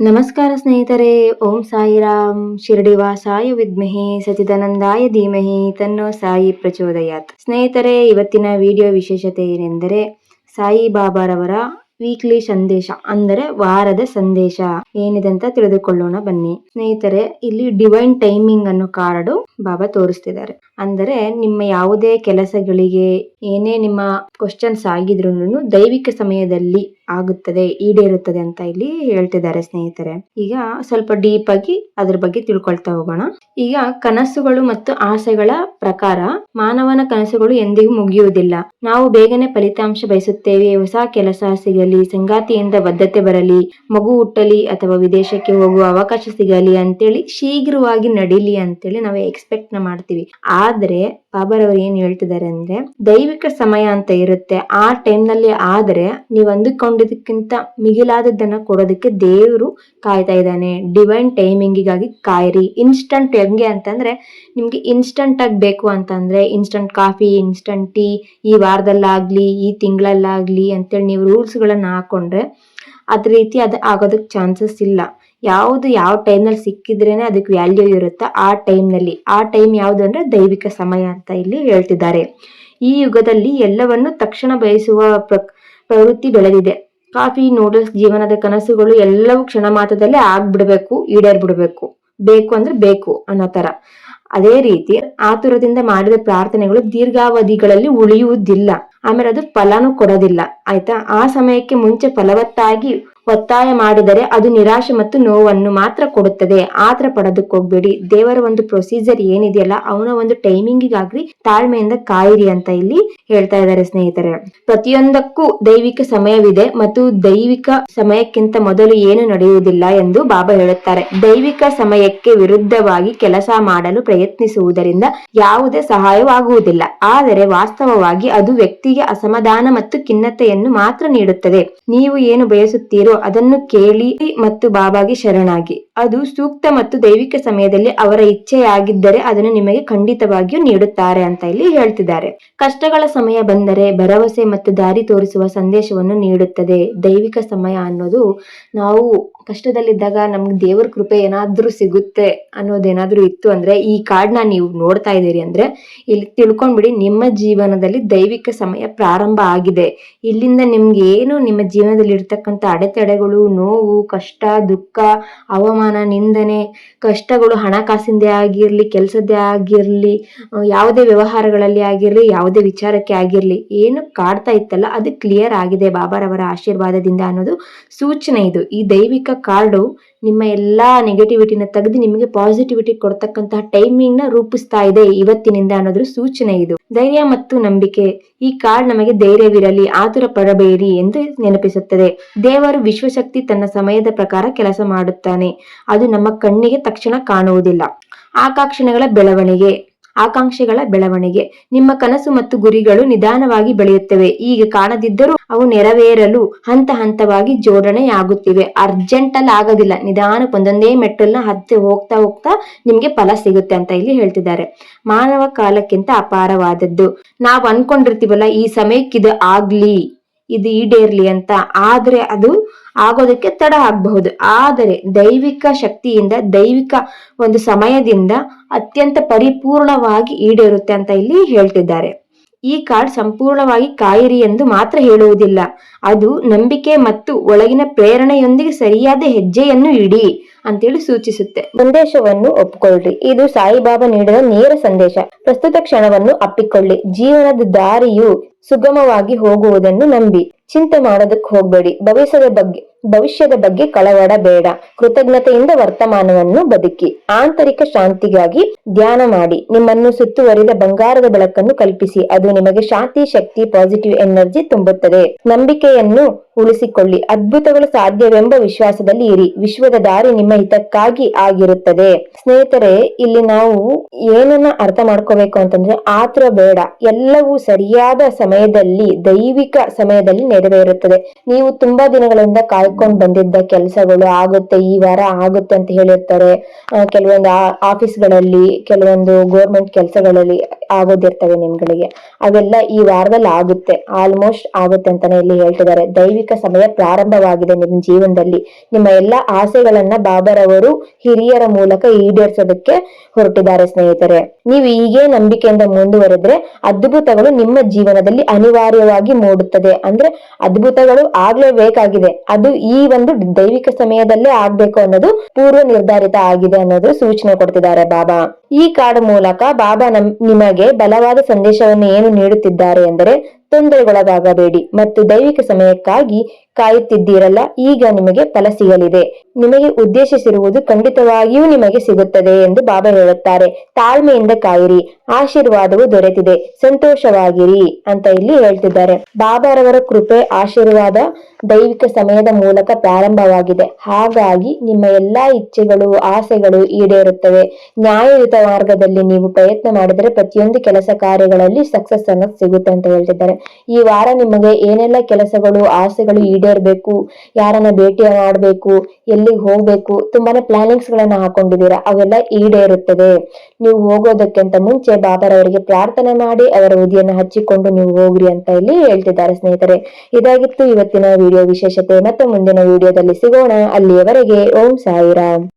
ನಮಸ್ಕಾರ ಸ್ನೇಹಿತರೆ, ಓಂ ಸಾಯಿರಾಮ್ ಶಿರಡಿವಾಸಾಯ ವಿದ್ಮಹಿ ಸಚಿದಾನಂದಾಯ ಧೀಮಹಿ, ತನ್ನೋ ಸಾಯಿ ಪ್ರಚೋದಯಾತ್. ಸ್ನೇಹಿತರೆ, ಇವತ್ತಿನ ವಿಡಿಯೋ ವಿಶೇಷತೆ ಏನೆಂದರೆ, ಸಾಯಿ ಬಾಬಾರವರ ವೀಕ್ಲಿ ಸಂದೇಶ, ಅಂದರೆ ವಾರದ ಸಂದೇಶ ಏನಿದೆ ಅಂತ ತಿಳಿದುಕೊಳ್ಳೋಣ ಬನ್ನಿ. ಸ್ನೇಹಿತರೆ, ಇಲ್ಲಿ ಡಿವೈನ್ ಟೈಮಿಂಗ್ ಅನ್ನೋ ಕಾರ್ಡು ಬಾಬಾ ತೋರಿಸ್ತಿದ್ದಾರೆ. ಅಂದರೆ ನಿಮ್ಮ ಯಾವುದೇ ಕೆಲಸಗಳಿಗೆ ಏನೇ ನಿಮ್ಮ ಕ್ವಶನ್ಸ್ ಆಗಿದ್ರು ದೈವಿಕ ಸಮಯದಲ್ಲಿ ಆಗುತ್ತದೆ, ಈಡೇರುತ್ತದೆ ಅಂತ ಇಲ್ಲಿ ಹೇಳ್ತಿದ್ದಾರೆ ಸ್ನೇಹಿತರೆ. ಈಗ ಸ್ವಲ್ಪ ಡೀಪ್ ಆಗಿ ಅದ್ರ ಬಗ್ಗೆ ತಿಳ್ಕೊಳ್ತಾ ಹೋಗೋಣ. ಈಗ ಕನಸುಗಳು ಮತ್ತು ಆಸೆಗಳ ಪ್ರಕಾರ ಮಾನವನ ಕನಸುಗಳು ಎಂದಿಗೂ ಮುಗಿಯುವುದಿಲ್ಲ. ನಾವು ಬೇಗನೆ ಫಲಿತಾಂಶ ಬಯಸುತ್ತೇವೆ. ಹೊಸ ಕೆಲಸ ಸಿಗಲಿ, ಸಂಗಾತಿಯಿಂದ ಬದ್ಧತೆ ಬರಲಿ, ಮಗು ಹುಟ್ಟಲಿ ಅಥವಾ ವಿದೇಶಕ್ಕೆ ಹೋಗುವ ಅವಕಾಶ ಸಿಗಲಿ ಅಂತೇಳಿ ಶೀಘ್ರವಾಗಿ ನಡೀಲಿ ಅಂತೇಳಿ ನಾವು ಎಕ್ಸ್ಪೆಕ್ಟ್ನ ಮಾಡ್ತೀವಿ. ಆದ್ರೆ ಬಾಬಾರವರು ಏನ್ ಹೇಳ್ತಿದ್ದಾರೆ ಅಂದ್ರೆ, ದೈವಿಕ ಸಮಯ ಅಂತ ಇರುತ್ತೆ. ಆ ಟೈಮ್ನಲ್ಲಿ ಆದ್ರೆ ನೀವು ಅಂದುಕೊಂಡಿದ್ದಕ್ಕಿಂತ ಮಿಗಿಲಾದದ್ದನ್ನ ಕೊಡೋದಕ್ಕೆ ದೇವರು ಕಾಯ್ತಾ ಇದ್ದಾನೆ. ಡಿವೈನ್ ಟೈಮಿಂಗಿಗಾಗಿ ಕಾಯಿರಿ. ಇನ್ಸ್ಟಂಟ್ ಹೆಂಗೆ ಅಂತಂದ್ರೆ, ನಿಮ್ಗೆ ಇನ್ಸ್ಟಂಟ್ ಆಗಿ ಬೇಕು ಅಂತಂದ್ರೆ ಇನ್ಸ್ಟಂಟ್ ಕಾಫಿ ಇನ್ಸ್ಟಂಟ್ ಟೀ ಈ ವಾರದಲ್ಲಾಗ್ಲಿ, ಈ ತಿಂಗಳಲ್ಲಾಗ್ಲಿ ಅಂತೇಳಿ ನೀವು ರೂಲ್ಸ್ ಗಳನ್ನ ಹಾಕೊಂಡ್ರೆ ಅದ್ ರೀತಿ ಅದು ಆಗೋದಕ್ಕೆ ಚಾನ್ಸಸ್ ಇಲ್ಲ. ಯಾವುದು ಯಾವ ಟೈಮ್ನಲ್ಲಿ ಸಿಕ್ಕಿದ್ರೇನೆ ಅದಕ್ಕೆ ವ್ಯಾಲ್ಯೂ ಇರುತ್ತೋ ಆ ಟೈಮ್ನಲ್ಲಿ ಆ ಟೈಮ್ ಯಾವುದು ಅಂದ್ರೆ ದೈವಿಕ ಸಮಯ ಅಂತ ಇಲ್ಲಿ ಹೇಳ್ತಿದ್ದಾರೆ. ಈ ಯುಗದಲ್ಲಿ ಎಲ್ಲವನ್ನು ತಕ್ಷಣ ಬಯಸುವ ಪ್ರ ಪ್ರವೃತ್ತಿ ಬೆಳೆದಿದೆ. ಕಾಫಿ ನೂಡಲ್ಸ್ ಜೀವನದ ಕನಸುಗಳು ಎಲ್ಲವೂ ಕ್ಷಣ ಮಾತ್ರದಲ್ಲೇ ಆಗ್ಬಿಡ್ಬೇಕು, ಈಡೇರ್ಬಿಡ್ಬೇಕು. ಬೇಕು ಅಂದ್ರೆ ಬೇಕು ಅನ್ನೋ ತರ ಅದೇ ರೀತಿ ಆತುರದಿಂದ ಮಾಡಿದ ಪ್ರಾರ್ಥನೆಗಳು ದೀರ್ಘಾವಧಿಗಳಲ್ಲಿ ಉಳಿಯುವುದಿಲ್ಲ. ಆಮೇಲೆ ಅದು ಫಲಾನು ಕೊಡೋದಿಲ್ಲ. ಆಯ್ತಾ? ಆ ಸಮಯಕ್ಕೆ ಮುಂಚೆ ಫಲವತ್ತಾಗಿ ಒತ್ತಾಯ ಮಾಡಿದರೆ ಅದು ನಿರಾಶೆ ಮತ್ತು ನೋವನ್ನು ಮಾತ್ರ ಕೊಡುತ್ತದೆ. ಆತರ ಪಡೋದಕ್ಕೆ ಹೋಗ್ಬೇಡಿ. ದೇವರ ಒಂದು ಪ್ರೊಸೀಜರ್ ಏನಿದೆಯಲ್ಲ, ಅವನ ಒಂದು ಟೈಮಿಂಗಿಗಾಗ್ಲಿ ತಾಳ್ಮೆಯಿಂದ ಕಾಯಿರಿ ಅಂತ ಇಲ್ಲಿ ಹೇಳ್ತಾ ಇದ್ದಾರೆ ಸ್ನೇಹಿತರೆ. ಪ್ರತಿಯೊಂದಕ್ಕೂ ದೈವಿಕ ಸಮಯವಿದೆ ಮತ್ತು ದೈವಿಕ ಸಮಯಕ್ಕಿಂತ ಮೊದಲು ಏನು ನಡೆಯುವುದಿಲ್ಲ ಎಂದು ಬಾಬಾ ಹೇಳುತ್ತಾರೆ. ದೈವಿಕ ಸಮಯಕ್ಕೆ ವಿರುದ್ಧವಾಗಿ ಕೆಲಸ ಮಾಡಲು ಪ್ರಯತ್ನಿಸುವುದರಿಂದ ಯಾವುದೇ ಸಹಾಯವಾಗುವುದಿಲ್ಲ. ಆದರೆ ವಾಸ್ತವವಾಗಿ ಅದು ವ್ಯಕ್ತಿಗೆ ಅಸಮಾಧಾನ ಮತ್ತು ಖಿನ್ನತೆಯನ್ನು ಮಾತ್ರ ನೀಡುತ್ತದೆ. ನೀವು ಏನು ಬಯಸುತ್ತೀರೋ ಅದನ್ನು ಕೇಳಿ ಮತ್ತು ಬಾಬಾಗೆ ಶರಣಾಗಿ. ಅದು ಸೂಕ್ತ ಮತ್ತು ದೈವಿಕ ಸಮಯದಲ್ಲಿ ಅವರ ಇಚ್ಛೆಯಾಗಿದ್ದರೆ ಅದನ್ನು ನಿಮಗೆ ಖಂಡಿತವಾಗಿಯೂ ನೀಡುತ್ತಾರೆ ಅಂತ ಇಲ್ಲಿ ಹೇಳ್ತಿದ್ದಾರೆ. ಕಷ್ಟಗಳ ಸಮಯ ಬಂದರೆ ಭರವಸೆ ಮತ್ತು ದಾರಿ ತೋರಿಸುವ ಸಂದೇಶವನ್ನು ನೀಡುತ್ತದೆ. ದೈವಿಕ ಸಮಯ ಅನ್ನೋದು ನಾವು ಕಷ್ಟದಲ್ಲಿದ್ದಾಗ ನಮ್ಗೆ ದೇವರ ಕೃಪೆ ಏನಾದ್ರೂ ಸಿಗುತ್ತೆ ಅನ್ನೋದೇನಾದ್ರೂ ಇತ್ತು ಅಂದ್ರೆ ಈ ಕಾರ್ಡ್ನ ನೀವು ನೋಡ್ತಾ ಇದ್ದೀರಿ ಅಂದ್ರೆ ಇಲ್ಲಿ ತಿಳ್ಕೊಂಡ್ಬಿಡಿ ನಿಮ್ಮ ಜೀವನದಲ್ಲಿ ದೈವಿಕ ಸಮಯ ಪ್ರಾರಂಭ ಆಗಿದೆ. ಇಲ್ಲಿಂದ ನಿಮ್ಗೆ ಏನು ನಿಮ್ಮ ಜೀವನದಲ್ಲಿ ಇರ್ತಕ್ಕಂಥ ಅಡೆತಡೆಗಳು ನೋವು, ಕಷ್ಟ, ದುಃಖ, ಅವಮಾನ, ನಿಂದನೆ, ಕಷ್ಟಗಳು ಹಣಕಾಸಿಂದೇ ಆಗಿರ್ಲಿ, ಕೆಲಸದ್ದೇ ಆಗಿರ್ಲಿ ಯಾವುದೇ ವ್ಯವಹಾರಗಳಲ್ಲಿ ಆಗಿರ್ಲಿ, ಯಾವುದೇ ವಿಚಾರಕ್ಕೆ ಆಗಿರ್ಲಿ, ಏನು ಕಾಡ್ತಾ ಇತ್ತಲ್ಲ, ಅದು ಕ್ಲಿಯರ್ ಆಗಿದೆ. ಬಾಬಾರವರ ಆಶೀರ್ವಾದದಿಂದ ಅನ್ನೋದು ಸೂಚನೆ ಇದು. ಈ ದೈವಿಕ ಕಾರ್ಡು ನಿಮ್ಮ ಎಲ್ಲಾ ನೆಗೆಟಿವಿಟಿನ ತೆಗೆದು ನಿಮಗೆ ಪಾಸಿಟಿವಿಟಿ ಕೊಡ್ತಕ್ಕಂತಹ ಟೈಮಿಂಗ್ನ ರೂಪಿಸ್ತಾ ಇದೆ ಇವತ್ತಿನಿಂದ ಅನ್ನೋದ್ರ ಸೂಚನೆ ಇದು. ಧೈರ್ಯ ಮತ್ತು ನಂಬಿಕೆ, ಈ ಕಾರ್ಡ್ ನಮಗೆ ಧೈರ್ಯವಿರಲಿ, ಆತುರ ಪಡಬೇಡಿ ಎಂದು ನೆನಪಿಸುತ್ತದೆ. ದೇವರು ವಿಶ್ವಶಕ್ತಿ ತನ್ನ ಸಮಯದ ಪ್ರಕಾರ ಕೆಲಸ ಮಾಡುತ್ತಾನೆ. ಅದು ನಮ್ಮ ಕಣ್ಣಿಗೆ ತಕ್ಷಣ ಕಾಣುವುದಿಲ್ಲ. ಆಕಾಕ್ಷಣೆಗಳ ಬೆಳವಣಿಗೆ, ಆಕಾಂಕ್ಷೆಗಳ ಬೆಳವಣಿಗೆ. ನಿಮ್ಮ ಕನಸು ಮತ್ತು ಗುರಿಗಳು ನಿಧಾನವಾಗಿ ಬೆಳೆಯುತ್ತವೆ. ಈಗ ಕಾಣದಿದ್ದರೂ ಅವು ನೆರವೇರಲು ಹಂತ ಹಂತವಾಗಿ ಜೋಡಣೆಯಾಗುತ್ತಿವೆ. ಅರ್ಜೆಂಟ್ ಅಲ್ಲಿ ಆಗೋದಿಲ್ಲ. ನಿಧಾನ ಒಂದೊಂದೇ ಮೆಟ್ಟಲ್ನ ಹತ್ತಿ ಹೋಗ್ತಾ ಹೋಗ್ತಾ ನಿಮ್ಗೆ ಫಲ ಸಿಗುತ್ತೆ ಅಂತ ಇಲ್ಲಿ ಹೇಳ್ತಿದ್ದಾರೆ. ಮಾನವ ಕಾಲಕ್ಕಿಂತ ಅಪಾರವಾದದ್ದು. ನಾವು ಅನ್ಕೊಂಡಿರ್ತೀವಲ್ಲ, ಈ ಸಮಯಕ್ಕಿದು ಆಗ್ಲಿ. ಇದು ಈಡೇರ್ಲಿ ಅಂತ. ಆದ್ರೆ ಅದು ಆಗೋದಕ್ಕೆ ತಡ ಆಗಬಹುದು. ಆದರೆ ದೈವಿಕ ಶಕ್ತಿಯಿಂದ, ದೈವಿಕ ಒಂದು ಸಮಯದಿಂದ ಅತ್ಯಂತ ಪರಿಪೂರ್ಣವಾಗಿ ಈಡೇರುತ್ತೆ ಅಂತ ಇಲ್ಲಿ ಹೇಳ್ತಿದ್ದಾರೆ. ಈ ಕಾರ್ಡ್ ಸಂಪೂರ್ಣವಾಗಿ ಕಾಯಿರಿ ಎಂದು ಮಾತ್ರ ಹೇಳುವುದಿಲ್ಲ. ಅದು ನಂಬಿಕೆ ಮತ್ತು ಒಳಗಿನ ಪ್ರೇರಣೆಯೊಂದಿಗೆ ಸರಿಯಾದ ಹೆಜ್ಜೆಯನ್ನು ಇಡಿ ಅಂತೇಳಿ ಸೂಚಿಸುತ್ತೆ. ಸಂದೇಶವನ್ನು ಒಪ್ಪಿಕೊಳ್ಳ್ರಿ ಇದು ಸಾಯಿಬಾಬಾ ನೀಡಿದ ನೇರ ಸಂದೇಶ. ಪ್ರಸ್ತುತ ಕ್ಷಣವನ್ನು ಅಪ್ಪಿಕೊಳ್ಳಿ. ಜೀವನದ ದಾರಿಯು ಸುಗಮವಾಗಿ ಹೋಗುವುದನ್ನು ನಂಬಿ. ಚಿಂತೆ ಮಾಡೋದಕ್ಕೆ ಹೋಗ್ಬೇಡಿ. ಭವಿಷ್ಯದ ಬಗ್ಗೆ ಭವಿಷ್ಯದ ಬಗ್ಗೆ ಕಳವಳ ಬೇಡ ಕೃತಜ್ಞತೆಯಿಂದ ವರ್ತಮಾನವನ್ನು ಬದುಕಿ, ಆಂತರಿಕ ಶಾಂತಿಗಾಗಿ ಧ್ಯಾನ ಮಾಡಿ, ನಿಮ್ಮನ್ನು ಸುತ್ತುವರಿದ ಬಂಗಾರದ ಬೆಳಕನ್ನು ಕಲ್ಪಿಸಿ, ಅದು ನಿಮಗೆ ಶಾಂತಿ, ಶಕ್ತಿ ಪಾಸಿಟಿವ್ ಎನರ್ಜಿ ತುಂಬುತ್ತದೆ. ನಂಬಿಕೆಯನ್ನು ಉಳಿಸಿಕೊಳ್ಳಿ, ಅದ್ಭುತಗಳು ಸಾಧ್ಯವೆಂಬ ವಿಶ್ವಾಸದಲ್ಲಿ ಇರಿ, ವಿಶ್ವದ ದಾರಿ ನಿಮ್ಮ ಹಿತಕ್ಕಾಗಿ ಆಗಿರುತ್ತದೆ. ಸ್ನೇಹಿತರೆ, ಇಲ್ಲಿ ನಾವು ಏನನ್ನ ಅರ್ಥ ಮಾಡ್ಕೋಬೇಕು ಅಂತಂದ್ರೆ ಆತ್ರ ಬೇಡ, ಎಲ್ಲವೂ ಸರಿಯಾದ ಸಮಯದಲ್ಲಿ, ದೈವಿಕ ಸಮಯದಲ್ಲಿ ನೆರವೇರುತ್ತದೆ. ನೀವು ತುಂಬಾ ದಿನಗಳಿಂದ ಕಾಯ್ಕೊಂಡು ಬಂದಿದ್ದ ಕೆಲಸಗಳು ಆಗುತ್ತೆ, ಈ ವಾರ ಆಗುತ್ತೆ ಅಂತ ಹೇಳಿರ್ತಾರೆ. ಕೆಲವೊಂದು ಆಫೀಸ್ಗಳಲ್ಲಿ, ಕೆಲವೊಂದು ಗೋರ್ಮೆಂಟ್ ಕೆಲಸಗಳಲ್ಲಿ ಆಗೋದಿರ್ತವೆ ನಿಮ್ಗಳಿಗೆ. ಅವೆಲ್ಲ ಈ ವಾರದಲ್ಲಿ ಆಗುತ್ತೆ ಆಲ್ಮೋಸ್ಟ್ ಆಗುತ್ತೆ ಅಂತಾನೆ ಇಲ್ಲಿ ಹೇಳ್ತಿದ್ದಾರೆ. ದೈವಿಕ ಸಮಯ ಪ್ರಾರಂಭವಾಗಿದೆ ನಿಮ್ಮ ಜೀವನದಲ್ಲಿ. ನಿಮ್ಮ ಎಲ್ಲಾ ಆಸೆಗಳನ್ನ ಬಾಬರವರು ಹಿರಿಯರ ಮೂಲಕ ಈಡೇರಿಸೋದಕ್ಕೆ ಹೊರಟಿದ್ದಾರೆ ಸ್ನೇಹಿತರೆ. ನೀವು ಹೀಗೆ ನಂಬಿಕೆಯಿಂದ ಮುಂದುವರೆದ್ರೆ ಅದ್ಭುತಗಳು ನಿಮ್ಮ ಜೀವನದಲ್ಲಿ ಅನಿವಾರ್ಯವಾಗಿ ಮೂಡುತ್ತದೆ. ಅಂದ್ರೆ ಅದ್ಭುತಗಳು ಆಗ್ಲೇಬೇಕಾಗಿದೆ ಅದು ಈ ಒಂದು ದೈವಿಕ ಸಮಯದಲ್ಲೇ ಆಗ್ಬೇಕು ಅನ್ನೋದು ಪೂರ್ವ ನಿರ್ಧಾರಿತ ಆಗಿದೆ ಅನ್ನೋದು ಸೂಚನೆ ಕೊಡ್ತಿದ್ದಾರೆ ಬಾಬಾ. ಈ ಕಾರ್ಡ್ ಮೂಲಕ ಬಾಬಾ ನಮ್, ನಿಮಗೆ ಬಲವಾದ ಸಂದೇಶವನ್ನು ಏನು ನೀಡುತ್ತಿದ್ದಾರೆ ಎಂದರೆ ತೊಂದರೆಗೊಳಗಾಗಬೇಡಿ ಮತ್ತು ದೈವಿಕ ಸಮಯಕ್ಕಾಗಿ ಕಾಯುತ್ತಿದ್ದೀರಲ್ಲ, ಈಗ ನಿಮಗೆ ಫಲ ಸಿಗಲಿದೆ. ನಿಮಗೆ ಉದ್ದೇಶಿಸಿರುವುದು ಖಂಡಿತವಾಗಿಯೂ ನಿಮಗೆ ಸಿಗುತ್ತದೆ ಎಂದು ಬಾಬಾ ಹೇಳುತ್ತಾರೆ. ತಾಳ್ಮೆಯಿಂದ ಕಾಯಿರಿ. ಆಶೀರ್ವಾದವು ದೊರೆತಿದೆ. ಸಂತೋಷವಾಗಿರಿ ಅಂತ ಇಲ್ಲಿ ಹೇಳ್ತಿದ್ದಾರೆ. ಬಾಬಾರವರ ಕೃಪೆ ಆಶೀರ್ವಾದ ದೈವಿಕ ಸಮಯದ ಮೂಲಕ ಪ್ರಾರಂಭವಾಗಿದೆ. ಹಾಗಾಗಿ ನಿಮ್ಮ ಎಲ್ಲಾ ಇಚ್ಛೆಗಳು, ಆಸೆಗಳು ಈಡೇರುತ್ತವೆ. ನ್ಯಾಯಯುತ ಮಾರ್ಗದಲ್ಲಿ ನೀವು ಪ್ರಯತ್ನ ಮಾಡಿದರೆ ಪ್ರತಿಯೊಂದು ಕೆಲಸ ಕಾರ್ಯಗಳಲ್ಲಿ ಸಕ್ಸಸ್ ಅನ್ನೋದು ಸಿಗುತ್ತೆ ಅಂತ ಹೇಳ್ತಿದ್ದಾರೆ. ಈ ವಾರ ನಿಮಗೆ ಏನೆಲ್ಲ ಕೆಲಸಗಳು, ಆಸೆಗಳು ಈಡೇರ್ಬೇಕು, ಯಾರನ್ನ ಭೇಟಿ ಮಾಡಬೇಕು, ಎಲ್ಲಿಗೆ ಹೋಗ್ಬೇಕು, ತುಂಬಾನೇ ಪ್ಲಾನಿಂಗ್ಸ್ ಗಳನ್ನ ಹಾಕೊಂಡಿದ್ದೀರಾ, ಅವೆಲ್ಲ ಈಡೇರುತ್ತದೆ. ನೀವು ಹೋಗೋದಕ್ಕಿಂತ ಮುಂಚೆ ಬಾಬಾರವರಿಗೆ ಪ್ರಾರ್ಥನೆ ಮಾಡಿ ಅವರ ಉದಿಯನ್ನು ಹಚ್ಚಿಕೊಂಡು ನೀವು ಹೋಗ್ರಿ ಅಂತ ಇಲ್ಲಿ ಹೇಳ್ತಿದ್ದಾರೆ ಸ್ನೇಹಿತರೆ. ಇದಾಗಿತ್ತು ಇವತ್ತಿನ ವಿಡಿಯೋ ವಿಶೇಷತೆ. ಮತ್ತೆ ಮುಂದಿನ ವಿಡಿಯೋದಲ್ಲಿ ಸಿಗೋಣ. ಅಲ್ಲಿಯವರೆಗೆ ಓಂ ಸಾಯಿರಾಮ್.